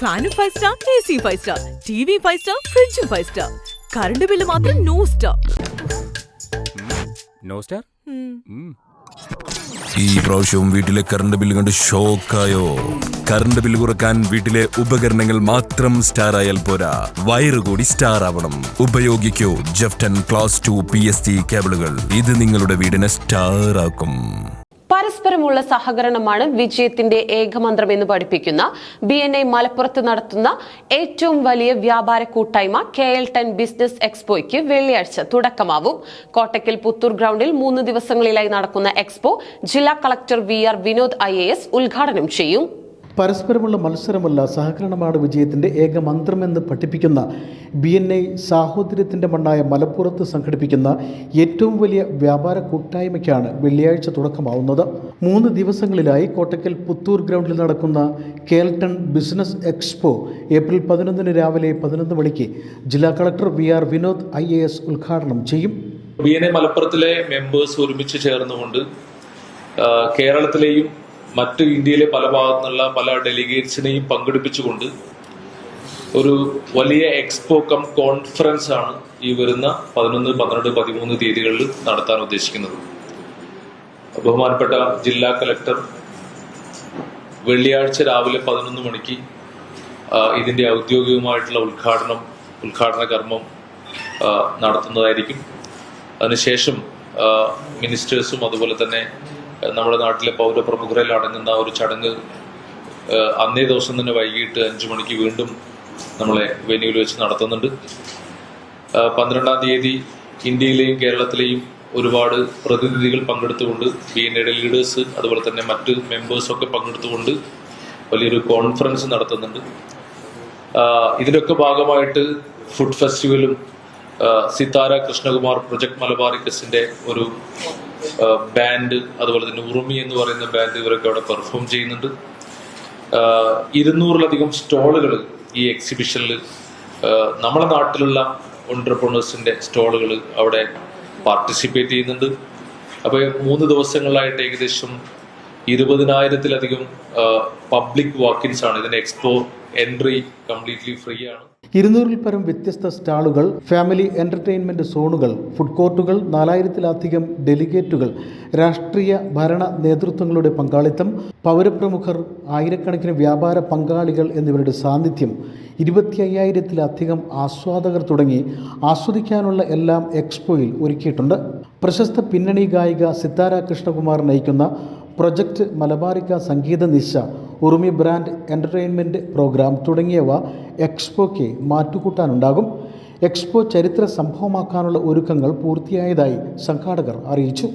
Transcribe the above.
ഫാനും five star A C five star T V five star ഫ്രിഡ്ജും five star current bill മാത്രം no star no star ഈ പ്രാവശ്യവും വീട്ടിലെ കറണ്ട് ബില്ല് കണ്ട് ഷോക്കായോ കറണ്ട് ബില്ല് കുറയ്ക്കാൻ വീട്ടിലെ ഉപകരണങ്ങൾ മാത്രം സ്റ്റാർ ആയാൽ പോരാ. വയറ് കൂടി സ്റ്റാർ ആവണം. ഉപയോഗിക്കൂ ജെഫ്റ്റൻ class two P S T കേബിളുകൾ ഇത് നിങ്ങളുടെ വീടിനെ സ്റ്റാർ ആക്കും. പരസ്പരമുള്ള സഹകരണമാണ് വിജയത്തിന്റെ ഏകമന്ത്രം എന്ന് പഠിപ്പിക്കുന്ന ബി എൻ ഐ മലപ്പുറത്ത് നടത്തുന്ന ഏറ്റവും വലിയ വ്യാപാര കൂട്ടായ്മ കെ എൽ ടെൻ ബിസിനസ് എക്സ്പോയ്ക്ക് വെള്ളിയാഴ്ച തുടക്കമാവും. കോട്ടയ്ക്കൽ പുത്തൂർ ഗ്രൗണ്ടിൽ മൂന്ന് ദിവസങ്ങളിലായി നടക്കുന്ന എക്സ്പോ ജില്ലാ collector V R Vinod I ഉദ്ഘാടനം ചെയ്യും. പരസ്പരമുള്ള മത്സരമല്ല സഹകരണമാണ് വിജയത്തിന്റെ ഏക മന്ത്രമെന്ന് പഠിപ്പിക്കുന്ന ബി എൻ ഐ സാഹോദര്യത്തിന്റെ മണ്ണായ മലപ്പുറത്ത് സംഘടിപ്പിക്കുന്ന ഏറ്റവും വലിയ വ്യാപാര കൂട്ടായ്മയ്ക്കാണ് വെള്ളിയാഴ്ച തുടക്കമാവുന്നത്. മൂന്ന് ദിവസങ്ങളിലായി കോട്ടക്കൽ പുത്തൂർ ഗ്രൗണ്ടിൽ നടക്കുന്ന കേൾട്ടൺ ബിസിനസ് എക്സ്പോ ഏപ്രിൽ പതിനൊന്നിന് രാവിലെ പതിനൊന്ന് മണിക്ക് ജില്ലാ collector V R Vinod I A S ഉദ്ഘാടനം ചെയ്യും. ബി എൻ ഐ മലപ്പുറത്തിലെ മെമ്പേഴ്സ് ഒരുമിച്ച് ചേർന്നുകൊണ്ട് കേരളത്തിലെയും മറ്റ് ഇന്ത്യയിലെ പല ഭാഗത്തു നിന്നുള്ള പല ഡെലിഗേറ്റ്സിനെയും പങ്കെടുപ്പിച്ചുകൊണ്ട് ഒരു വലിയ എക്സ്പോ കം കോൺഫറൻസ് ആണ് ഈ വരുന്ന പതിനൊന്ന് പന്ത്രണ്ട് പതിമൂന്ന് തീയതികളിൽ നടത്താൻ ഉദ്ദേശിക്കുന്നത്. ബഹുമാനപ്പെട്ട ജില്ലാ കലക്ടർ വെള്ളിയാഴ്ച രാവിലെ പതിനൊന്ന് മണിക്ക് ഇതിന്റെ ഔദ്യോഗികമായിട്ടുള്ള ഉദ്ഘാടനം ഉദ്ഘാടന കർമ്മം നടത്തുന്നതായിരിക്കും. അതിനുശേഷം മിനിസ്റ്റേഴ്സും അതുപോലെ തന്നെ നമ്മുടെ നാട്ടിലെ പൗരപ്രമുഖരിൽ അടങ്ങുന്ന ഒരു ചടങ്ങ് അന്നേ ദിവസം തന്നെ വൈകിട്ട് അഞ്ചു മണിക്ക് വീണ്ടും നമ്മളെ വെന്യൂവിൽ വെച്ച് നടത്തുന്നുണ്ട്. പന്ത്രണ്ടാം തീയതി ഇന്ത്യയിലെയും കേരളത്തിലെയും ഒരുപാട് പ്രതിനിധികൾ പങ്കെടുത്തുകൊണ്ട് ബി എൻ എയുടെ ലീഡേഴ്സ് അതുപോലെ തന്നെ മറ്റ് മെമ്പേഴ്സൊക്കെ പങ്കെടുത്തുകൊണ്ട് വലിയൊരു കോൺഫറൻസ് നടത്തുന്നുണ്ട്. ഇതിന്റെയൊക്കെ ഭാഗമായിട്ട് ഫുഡ് ഫെസ്റ്റിവലും സിത്താര കൃഷ്ണകുമാർ പ്രൊജക്ട് മലബാറിക്കസിന്റെ ഒരു ബാൻഡ് അതുപോലെ തന്നെ ഉറുമി എന്ന് പറയുന്ന ബാൻഡ് ഇവരൊക്കെ അവിടെ പെർഫോം ചെയ്യുന്നുണ്ട്. ഇരുന്നൂറിലധികം സ്റ്റോളുകൾ ഈ എക്സിബിഷനിൽ നമ്മുടെ നാട്ടിലുള്ള ഓണ്ടർപ്രണേഴ്സിന്റെ സ്റ്റോളുകൾ അവിടെ പാർട്ടിസിപ്പേറ്റ് ചെയ്യുന്നുണ്ട്. അപ്പോൾ മൂന്ന് ദിവസങ്ങളിലായിട്ട് ഏകദേശം ഇരുപതിനായിരത്തിലധികം പബ്ലിക് വാക്കിൻസ് ആണ്. ഇതിന്റെ എക്സ്പോ എൻട്രി കംപ്ലീറ്റ്ലി ഫ്രീ ആണ്. ഇരുന്നൂറിൽ പരം വ്യത്യസ്ത സ്റ്റാളുകൾ ഫാമിലി എന്റർടൈൻമെന്റ് സോണുകൾ ഫുഡ് കോർട്ടുകൾ നാലായിരത്തിലധികം ഡെലിഗേറ്റുകൾ രാഷ്ട്രീയ ഭരണ നേതൃത്വങ്ങളുടെ പങ്കാളിത്തം പൗരപ്രമുഖർ ആയിരക്കണക്കിന് വ്യാപാര പങ്കാളികൾ എന്നിവരുടെ സാന്നിധ്യം ഇരുപത്തി അയ്യായിരത്തിലധികം ആസ്വാദകർ തുടങ്ങി ആസ്വദിക്കാനുള്ള എല്ലാം എക്സ്പോയിൽ ഒരുക്കിയിട്ടുണ്ട്. പ്രശസ്ത പിന്നണി ഗായിക സിത്താര കൃഷ്ണകുമാർ നയിക്കുന്ന പ്രൊജക്ട് മലബാറിക്ക സംഗീത നിശ ഉറുമി ബ്രാൻഡ് എന്റർടൈൻമെന്റ് പ്രോഗ്രാം തുടങ്ങിയവ എക്സ്പോയ്ക്ക് മാറ്റുകൂട്ടാനുണ്ടാകും. എക്സ്പോ ചരിത്ര സംഭവമാക്കാനുള്ള ഒരുക്കങ്ങൾ പൂർത്തിയായതായി സംഘാടകർ അറിയിച്ചു.